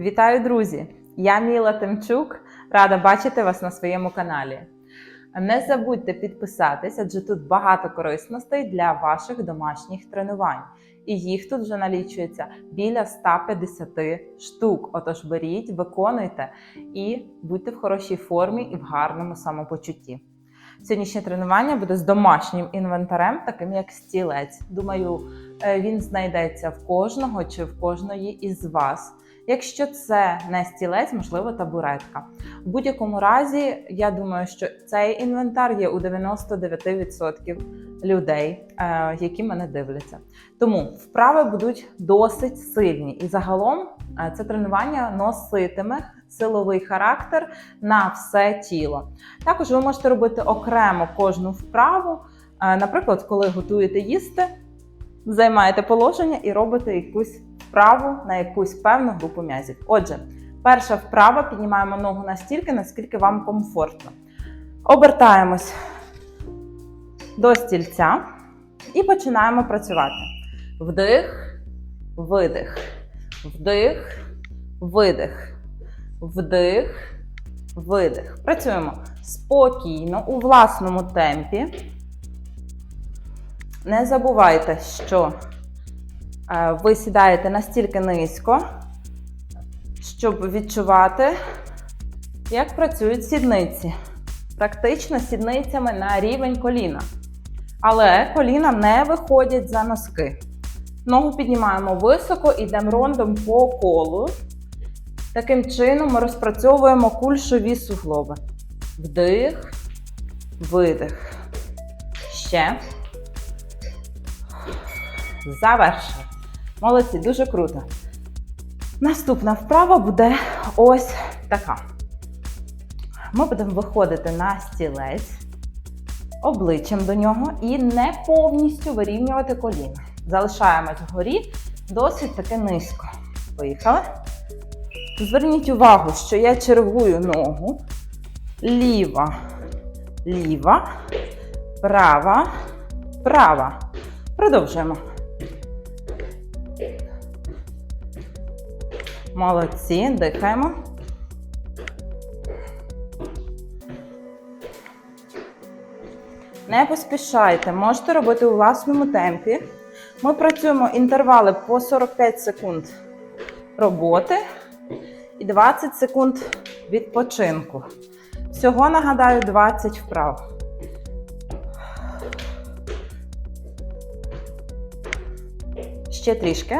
Вітаю, друзі! Я Міла Тимчук, рада бачити вас на своєму каналі. Не забудьте підписатись, адже тут багато корисностей для ваших домашніх тренувань. І їх тут вже налічується біля 150 штук. Отож беріть, виконуйте і будьте в хорошій формі і в гарному самопочутті. Сьогоднішнє тренування буде з домашнім інвентарем, таким як стілець. Думаю, е, він знайдеться в кожного чи в кожної із вас. Якщо це не стілець, можливо, табуретка. В будь-якому разі, я думаю, що цей інвентар є у 99% людей, е, які мене дивляться. Тому вправи будуть досить сильні, і загалом е, це тренування носитиме силовий характер на все тіло. Також ви можете робити окремо кожну вправу. Е, Наприклад, коли готуєте їсти, займаєте положення і робите якусь вправу на якусь певну групу м'язів. Отже, перша вправа піднімаємо ногу настільки, наскільки вам комфортно. Обертаємось до стільця і починаємо працювати. Вдих, видих, вдих, видих, вдих, видих. Працюємо спокійно у власному темпі. Не забувайте, що ви сідаєте настільки низько, щоб відчувати, як працюють сідниці. Практично сідницями на рівень коліна. Але коліна не виходять за носки. Ногу піднімаємо високо, йдемо рондом по колу. Таким чином ми розпрацьовуємо кульшові суглоби. Вдих, видих. Ще. Завершили. Молодці, дуже круто. Наступна вправа буде ось така. Ми будемо виходити на стілець обличчям до нього і не повністю вирівнювати коліна. Залишаємось вгорі досить таки низько. Поїхали. Зверніть увагу, що я чергую ногу. Ліва, ліва, права, права. Продовжуємо. Молодці, дихаємо. Не поспішайте, можете робити у власному темпі. Ми працюємо інтервали по 45 секунд роботи і 20 секунд відпочинку. Всього нагадаю 20 вправ. Ще трішки.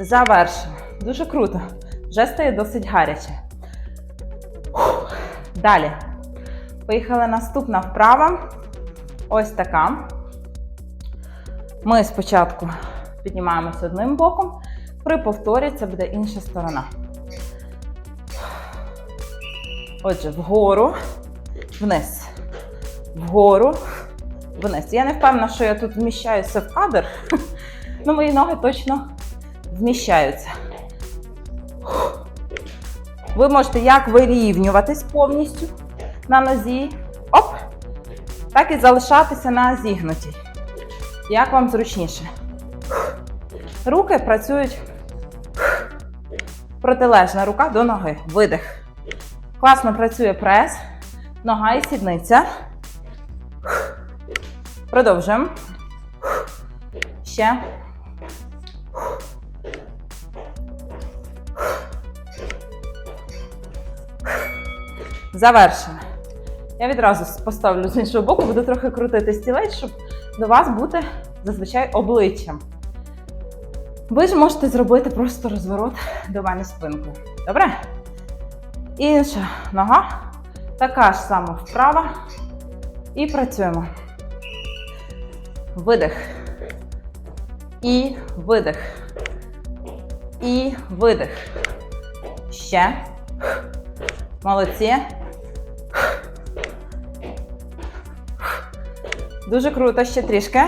Завершимо. Дуже круто. Вже стає досить гаряче. Фух. Далі. Поїхали наступна вправа. Ось така. Ми спочатку піднімаємося одним боком. При повторі це буде інша сторона. Отже, вгору, вниз. Вгору, вниз. Я не впевнена, що я тут вміщаюся в кадр. Ну, мої ноги точно вміщаються. Ви можете як вирівнюватись повністю на нозі, оп, так і залишатися на зігнутій. Як вам зручніше. Руки працюють протилежна рука до ноги. Видих. Класно працює прес, нога і сідниця. Продовжуємо. Ще. Завершено. Я відразу поставлю з іншого боку, буду трохи крутити стілець, щоб до вас бути зазвичай обличчям. Ви ж можете зробити просто розворот до мене спинкою. Добре? Інша нога. Така ж сама вправа. І працюємо. Видих. І видих. І видих. Ще. Молодці. Дуже круто, ще трішки.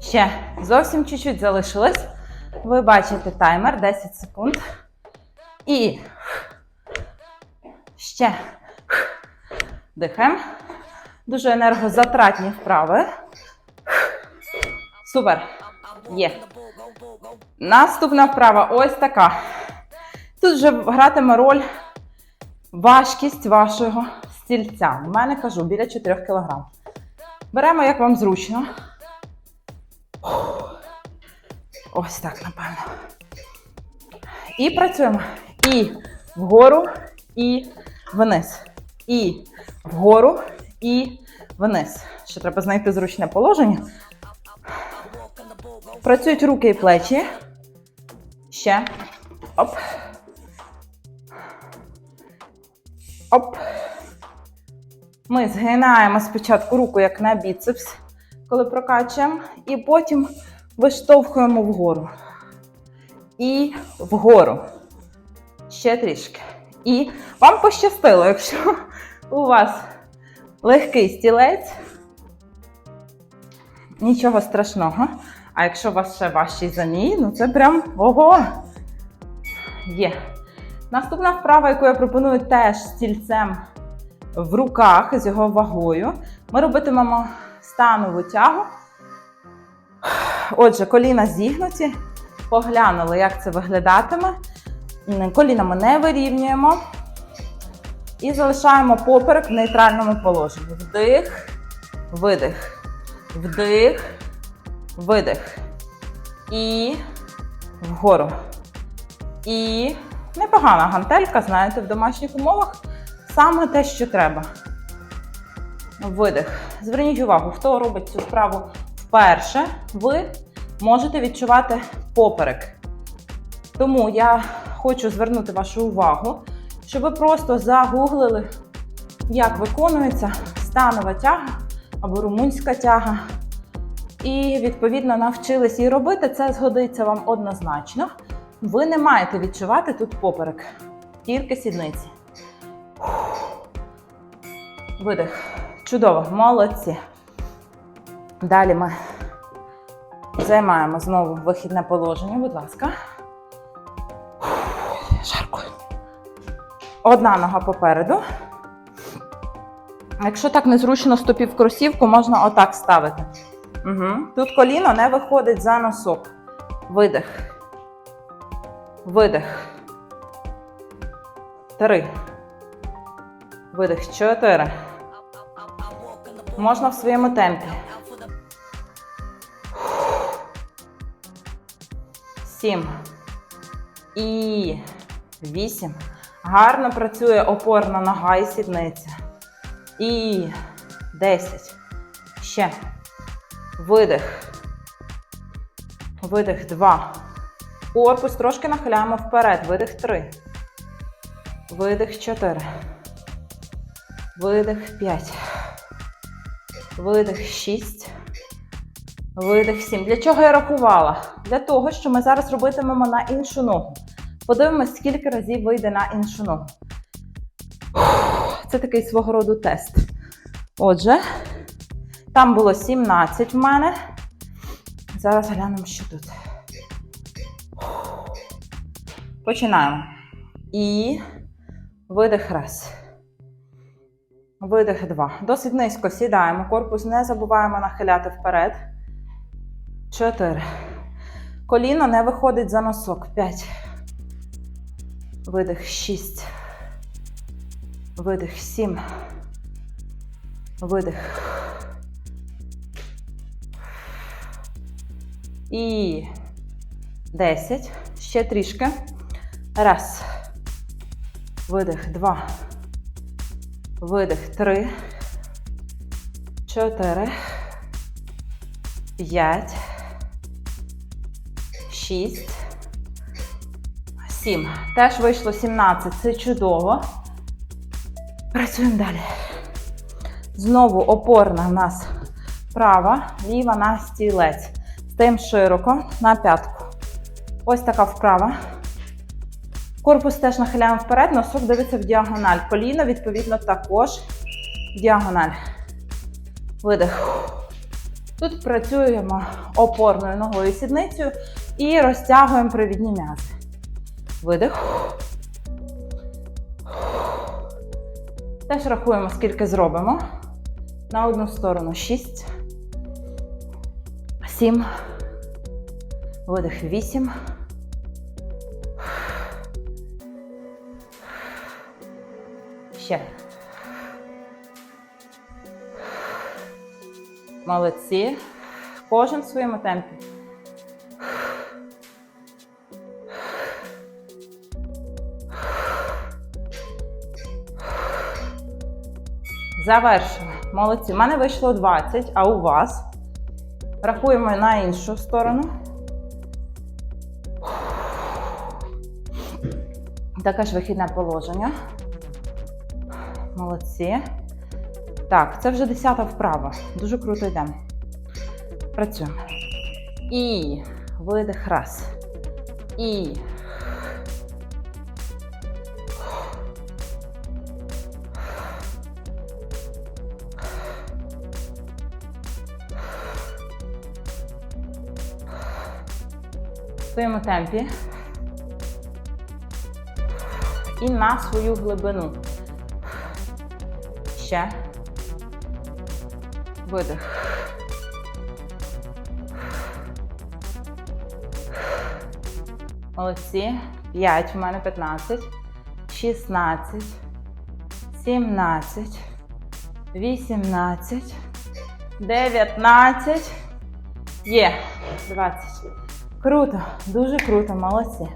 Ще зовсім чуть-чуть залишилось. Ви бачите таймер 10 секунд. І ще дихаємо. Дуже енергозатратні вправи. Супер. Є. Наступна вправа ось така. Тут вже гратиме роль важкість вашого стільця. В мене кажу біля 4 кг. Беремо, як вам зручно. Ось так, напевно. І працюємо. І вгору, і вниз. І вгору, і вниз. Ще треба знайти зручне положення. Працюють руки і плечі. Ще. Оп. Оп. Ми згинаємо спочатку руку як на біцепс, коли прокачуємо, і потім виштовхуємо вгору. І вгору. Ще трішки. І вам пощастило, якщо у вас легкий стілець, нічого страшного. А якщо у вас ще важчий за ній, ну це прям ого! Є. Наступна вправа, яку я пропоную теж стільцем в руках з його вагою. Ми робитимемо станову тягу. Отже, коліна зігнуті. Поглянули, як це виглядатиме. Коліна ми не вирівнюємо. І залишаємо поперек в нейтральному положенні. Вдих, видих. Вдих, видих. І вгору. І непогана гантелька, знаєте, в домашніх умовах саме те, що треба. Видих. Зверніть увагу, хто робить цю вправу вперше, ви можете відчувати поперек. Тому я хочу звернути вашу увагу, щоб ви просто загуглили, як виконується станова тяга або румунська тяга. І, відповідно, навчились її робити. Це згодиться вам однозначно. Ви не маєте відчувати тут поперек, тільки сідниці. Видих. Чудово, молодці. Далі ми займаємо знову вихідне положення, будь ласка. Жарко. Одна нога попереду. Якщо так незручно стопів кросівку, можна отак ставити. Угу. Тут коліно не виходить за носок. Видих. Видих. Три. Видих. Чотири. Можна в своєму темпі. Сім. І вісім. Гарно працює опорна нога і сідниця. І десять. Ще. Видих. Видих. Два. Корпус трошки нахиляємо вперед. Видих три. Видих чотири. Видих п'ять. Видих 6. Видих 7. Для чого я рахувала? Для того, що ми зараз робитимемо на іншу ногу. Подивимось, скільки разів вийде на іншу ногу. Це такий свого роду тест. Отже, там було 17 в мене. Зараз глянемо, що тут. Починаємо. І видих раз. Видих два. Досить низько сідаємо. Корпус не забуваємо нахиляти вперед. Чотири. Коліно не виходить за носок. П'ять. Видих. Шість. Видих. Сім. Видих. І десять. Ще трішки. Раз. Видих. Два. Видих. Три. Чотири. П'ять. Шість. Сім. Теж вийшло 17. Це чудово. Працюємо далі. Знову опорна в нас права, ліва на стілець. Стаємо широко на п'ятку. Ось така вправа. Корпус теж нахиляємо вперед, носок дивиться в діагональ. Коліно, відповідно, також в діагональ. Видих. Тут працюємо опорною ногою сідницею. І розтягуємо привідні м'язи. Видих. Теж рахуємо, скільки зробимо. На одну сторону 6. 7. Видих 8. Ще. Молодці. Кожен в своєму темпі. Завершили. Молодці. У мене вийшло 20, а у вас? Рахуємо на іншу сторону. Таке ж вихідне положення. Молодці. Так, це вже десята вправа. Дуже круто йдемо. Працюємо. І видих раз. І. своєму темпі. І на свою глибину. Ще. Видих. Молодці. 5, у мене 15, 16, 17, 18, 19. Є. 20. Круто, дуже круто, молодці.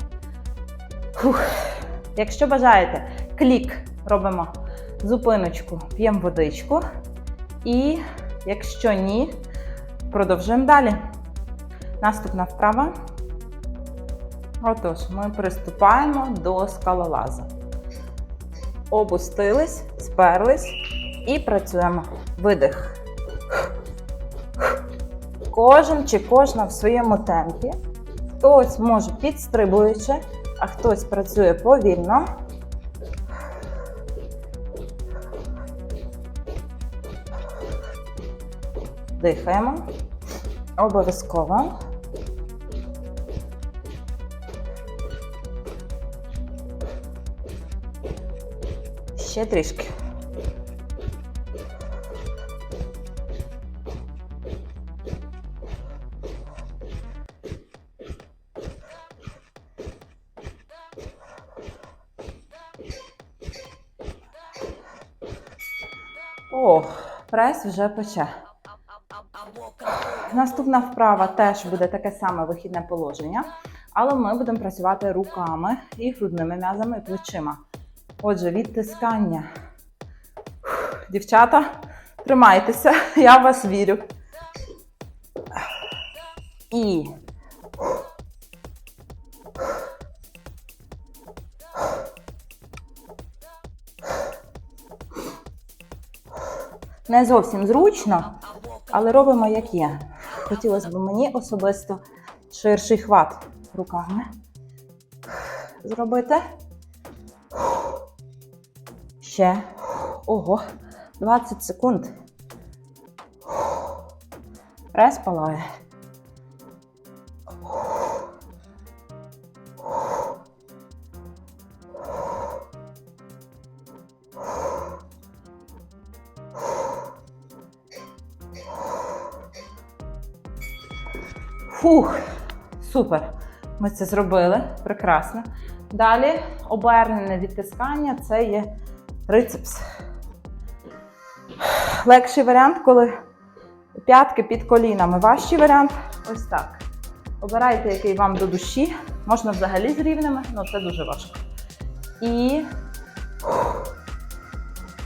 Фух. Якщо бажаєте, клік робимо зупиночку, п'ємо водичку. І якщо ні, продовжуємо далі. Наступна вправа. Отож, ми приступаємо до скалолазу. Опустились, сперлись і працюємо. Видих. Кожен чи кожна в своєму темпі. Хтось може підстрибуючи, а хтось працює повільно. Дихаємо. Обов'язково. Ще трішки. Прес вже пече. Наступна вправа теж буде таке саме вихідне положення, але ми будемо працювати руками і грудними м'язами і плечима. Отже, відтискання. Дівчата, тримайтеся, я в вас вірю. І. Не зовсім зручно, але робимо як є. Хотілося б мені особисто ширший хват руками зробити. Ще. Ого. 20 секунд. Прес палає. Фух, супер. Ми це зробили. Прекрасно. Далі обернене відтискання це є трицепс. Легший варіант, коли п'ятки під колінами. Важчий варіант ось так. Обирайте, який вам до душі. Можна взагалі з рівними, але це дуже важко. І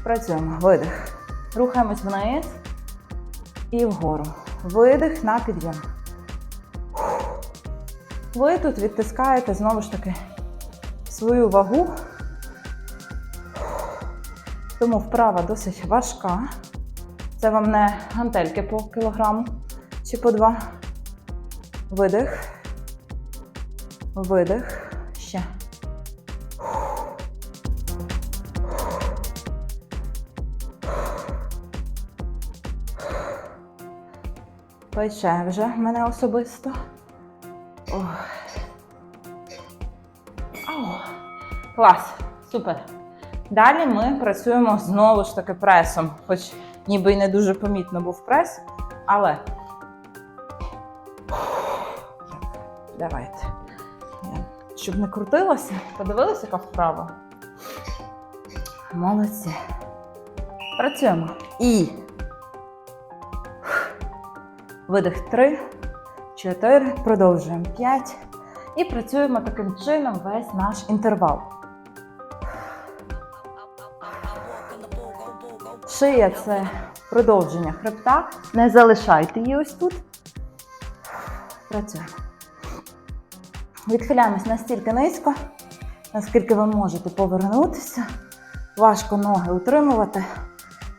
працюємо. Видих. Рухаємось вниз і вгору. Видих на підйом. Ви тут відтискаєте знову ж таки свою вагу. Тому вправа досить важка. Це вам не гантельки по кілограму чи по два. Видих. Видих. Ще. Пече вже мене особисто. Ау. Клас, супер. Далі ми працюємо знову ж таки пресом, хоч ніби й не дуже помітно був прес, але. Давайте. Щоб не крутилося, подивилися, яка вправа? Молодці. Працюємо. І. Видих 3, 4, продовжуємо 5. І працюємо таким чином весь наш інтервал. Шия це продовження хребта. Не залишайте її ось тут. Працюємо. Відхиляємось настільки низько, наскільки ви можете повернутися. Важко ноги утримувати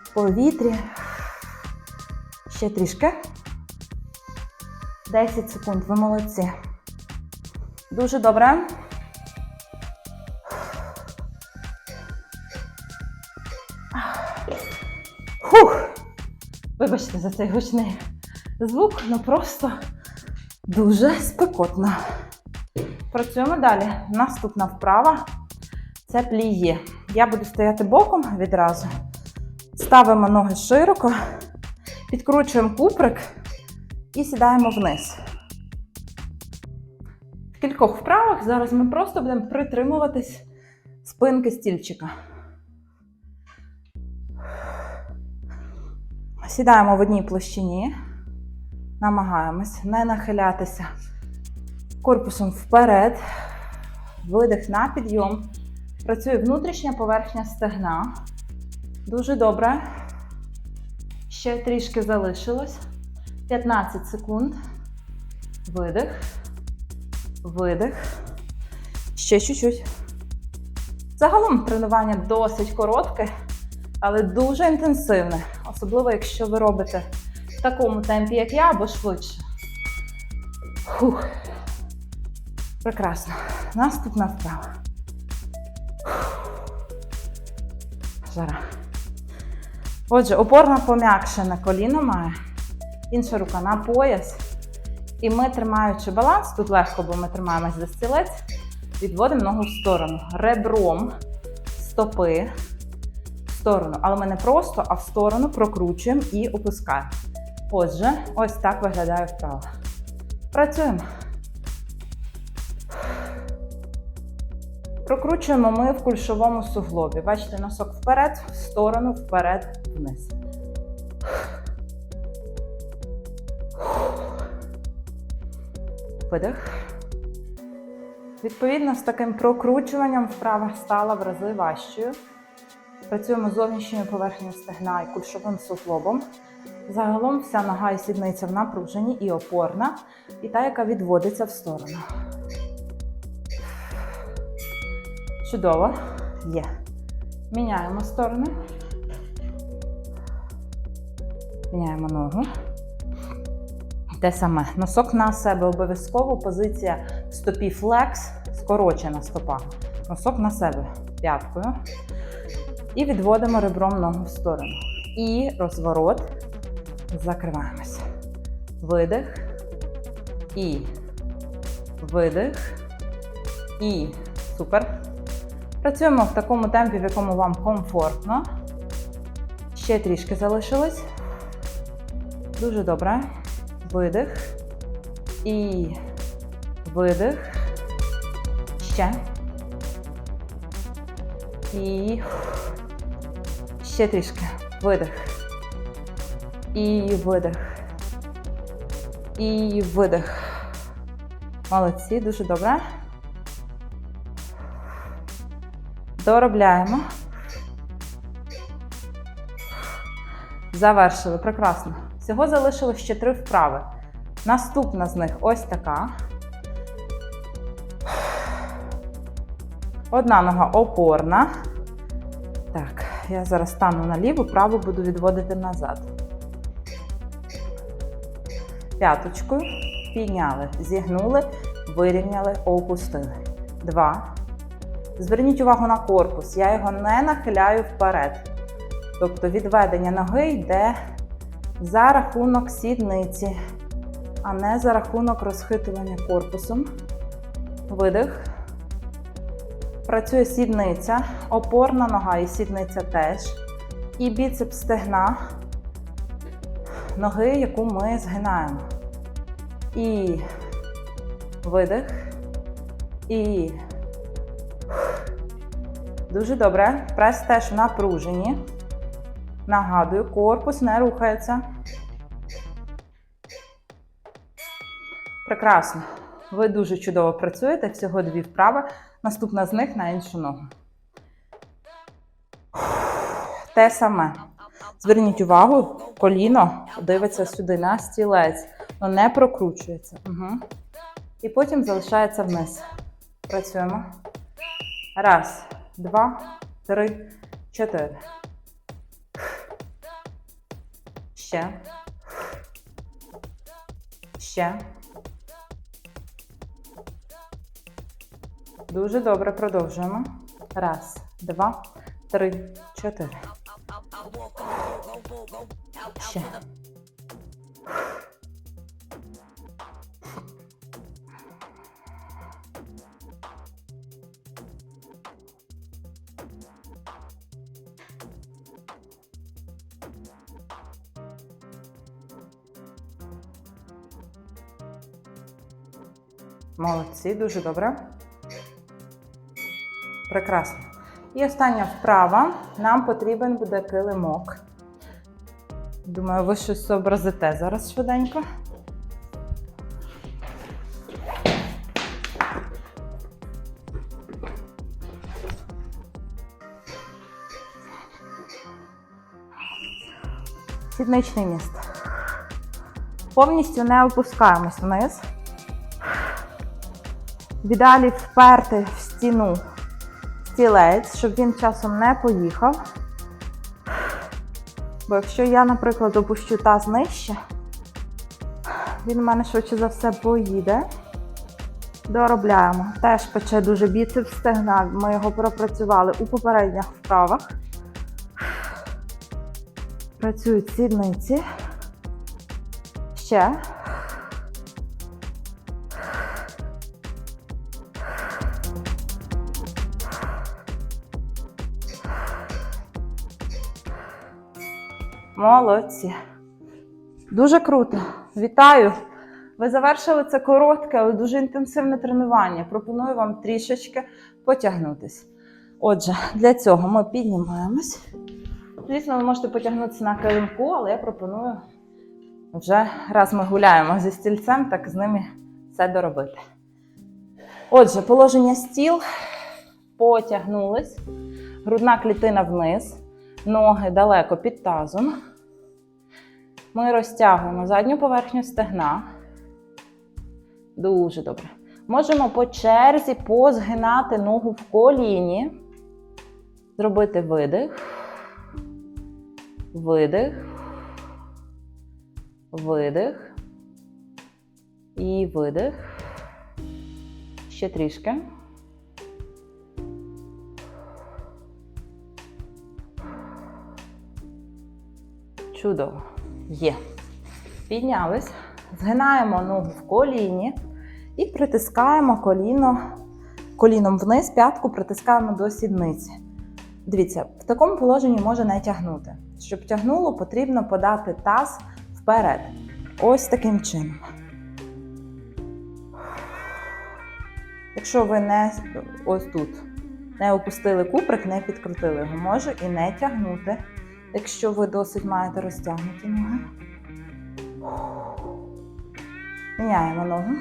в повітрі. Ще трішки. 10 секунд, ви молодці. Дуже добре. Фух. Вибачте за цей гучний звук, ну просто дуже спекотно. Працюємо далі. Наступна вправа це пліє. Я буду стояти боком відразу. Ставимо ноги широко, підкручуємо куприк і сідаємо вниз. В кількох вправах зараз ми просто будемо притримуватись спинки стільчика. Сідаємо в одній площині, намагаємось не нахилятися корпусом вперед, видих на підйом. Працює внутрішня поверхня стегна. Дуже добре. Ще трішки залишилось. 15 секунд. Видих. Видих. Ще чуть-чуть. Загалом тренування досить коротке, але дуже інтенсивне. Особливо, якщо ви робите в такому темпі, як я, або швидше. Фух. Прекрасно. Наступна вправа. Жара. Отже, опорна пом'якшене коліно має. Інша рука на пояс. І ми, тримаючи баланс, тут легко, бо ми тримаємось за стілець, відводимо ногу в сторону. Ребром стопи в сторону. Але ми не просто, а в сторону прокручуємо і опускаємо. Отже, ось так виглядає вправа. Працюємо. Прокручуємо ми в кульшовому суглобі. Бачите, носок вперед, в сторону, вперед, вниз. Видих. Відповідно, з таким прокручуванням вправа стала в рази важчою. Працюємо з зовнішньою поверхнею стегна і кульшовим суглобом. Загалом вся нога і сідниця в напруженні і опорна, і та, яка відводиться в сторону. Чудово. Є. Міняємо сторони. Міняємо ногу. Те саме. Носок на себе обов'язково. Позиція в стопі флекс, скорочена стопа. Носок на себе п'яткою. І відводимо ребром ногу в сторону. І розворот. Закриваємося. Видих. І. Видих. І. Супер. Працюємо в такому темпі, в якому вам комфортно. Ще трішки залишилось. Дуже добре. Видих. І видих. Ще. І ще трішки. Видих. І видих. І видих. Молодці, дуже добре. Доробляємо. Завершили. Прекрасно. Всього залишилось ще три вправи. Наступна з них ось така. Одна нога опорна. Так, я зараз стану на ліву, праву буду відводити назад. П'яточкою підняли, зігнули, вирівняли, опустили. Два. Зверніть увагу на корпус. Я його не нахиляю вперед. Тобто відведення ноги йде за рахунок сідниці. а не за рахунок розхитування корпусом. Видих. Працює сідниця, опорна нога і сідниця теж. І біцепс стегна ноги, яку ми згинаємо. І видих. І дуже добре. Прес теж в напруженні. Нагадую, корпус не рухається. Прекрасно. Ви дуже чудово працюєте. Всього дві вправи. Наступна з них на іншу ногу. Те саме. Зверніть увагу, коліно дивиться сюди на стілець, але не прокручується. Угу. І потім залишається вниз. Працюємо. Раз, два, три, чотири. Ще. Ще. Дуже добре продовжуємо. Раз, два, три, чотири. Ще. Молодці, дуже добре. Прекрасно. І остання вправа. Нам потрібен буде килимок. Думаю, ви щось зобразите зараз швиденько. Сідничний міст. Повністю не опускаємось вниз. В вперти в стіну стілець, щоб він часом не поїхав. Бо якщо я, наприклад, опущу таз нижче, він у мене швидше за все поїде. Доробляємо. Теж пече дуже біцепс стегна. Ми його пропрацювали у попередніх вправах. Працюють сідниці. Ще. Молодці. Дуже круто. Вітаю! Ви завершили це коротке, але дуже інтенсивне тренування. Пропоную вам трішечки потягнутись. Отже, для цього ми піднімаємось. Звісно, ви можете потягнутися на килимку, але я пропоную вже раз ми гуляємо зі стільцем, так з ними все доробити. Отже, положення стіл. Потягнулись. Грудна клітина вниз. Ноги далеко під тазом. Ми розтягуємо задню поверхню стегна. Дуже добре. Можемо по черзі позгинати ногу в коліні. Зробити видих. Видих. Видих. І видих. Ще трішки. Чудово. Є. Піднялись. Згинаємо ногу в коліні і притискаємо коліно коліном вниз, п'ятку притискаємо до сідниці. Дивіться, в такому положенні може не тягнути. Щоб тягнуло, потрібно подати таз вперед. Ось таким чином. Якщо ви не ось тут не опустили куприк, не підкрутили його, може і не тягнути якщо ви досить маєте розтягнуті ноги. Міняємо ногу.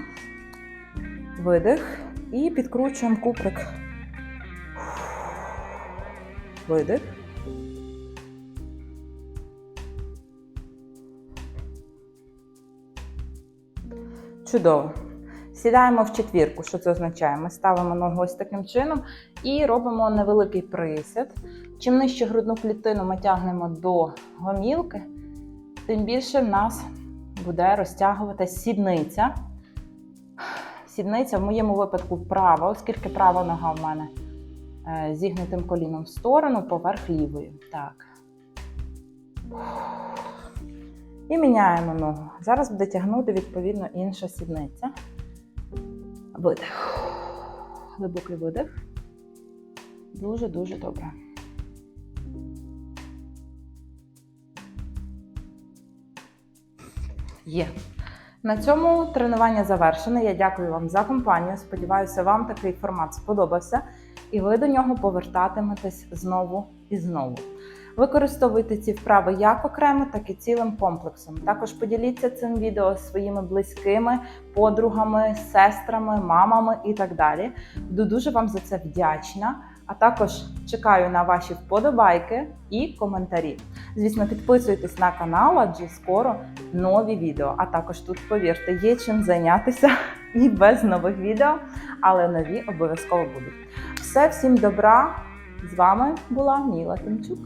Видих. І підкручуємо куприк. Видих. Чудово. Сідаємо в четвірку. Що це означає? Ми ставимо ногу ось таким чином і робимо невеликий присід. Чим нижче грудну клітину ми тягнемо до гомілки, тим більше в нас буде розтягуватися сідниця. Сідниця в моєму випадку вправа, оскільки права нога в мене е, зігнутим коліном в сторону, поверх лівої. Так. І міняємо ногу. Зараз буде тягнути відповідно інша сідниця. Видих. Глибокий видих. Дуже-дуже добре. Є. На цьому тренування завершене. Я дякую вам за компанію. Сподіваюся, вам такий формат сподобався, і ви до нього повертатиметесь знову і знову. Використовуйте ці вправи як окремо, так і цілим комплексом. Також поділіться цим відео зі своїми близькими, подругами, сестрами, мамами і так далі. Буду дуже вам за це вдячна. А також чекаю на ваші вподобайки і коментарі. Звісно, підписуйтесь на канал, адже скоро нові відео. А також тут, повірте, є чим зайнятися і без нових відео, але нові обов'язково будуть. Все, всім добра! З вами була Міла Тимчук.